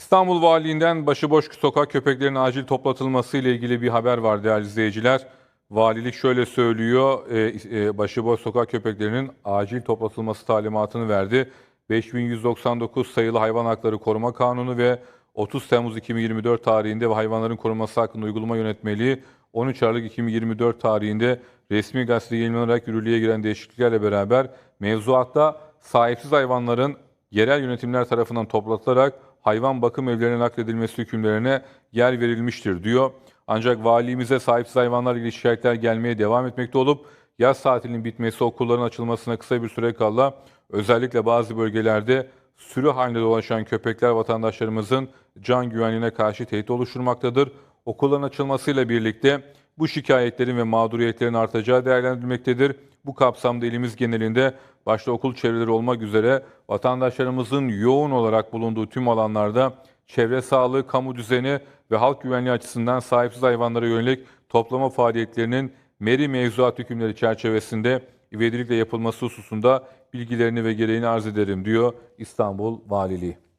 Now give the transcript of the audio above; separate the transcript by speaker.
Speaker 1: İstanbul Valiliğinden başıboş sokak köpeklerinin acil toplatılması ile ilgili bir haber var değerli izleyiciler. Valilik şöyle söylüyor, e, e, başıboş sokak köpeklerinin acil toplatılması talimatını verdi. 5199 sayılı Hayvan Hakları Koruma Kanunu ve 30 Temmuz 2024 tarihinde ve hayvanların korunması hakkında uygulama yönetmeliği 13 Aralık 2024 tarihinde resmi gazetede yayınlanarak yürürlüğe giren değişikliklerle beraber mevzuatta sahipsiz hayvanların yerel yönetimler tarafından toplatılarak hayvan bakım evlerine nakledilmesi hükümlerine yer verilmiştir diyor. Ancak valimize sahipsiz hayvanlarla ilgili şikayetler gelmeye devam etmekte olup yaz tatilinin bitmesi okulların açılmasına kısa bir süre kala özellikle bazı bölgelerde sürü halinde dolaşan köpekler vatandaşlarımızın can güvenliğine karşı tehdit oluşturmaktadır. Okulların açılmasıyla birlikte bu şikayetlerin ve mağduriyetlerin artacağı değerlendirilmektedir. Bu kapsamda ilimiz genelinde başta okul çevreleri olmak üzere vatandaşlarımızın yoğun olarak bulunduğu tüm alanlarda çevre sağlığı, kamu düzeni ve halk güvenliği açısından sahipsiz hayvanlara yönelik toplama faaliyetlerinin meri mevzuat hükümleri çerçevesinde ivedilikle yapılması hususunda bilgilerini ve gereğini arz ederim diyor İstanbul Valiliği.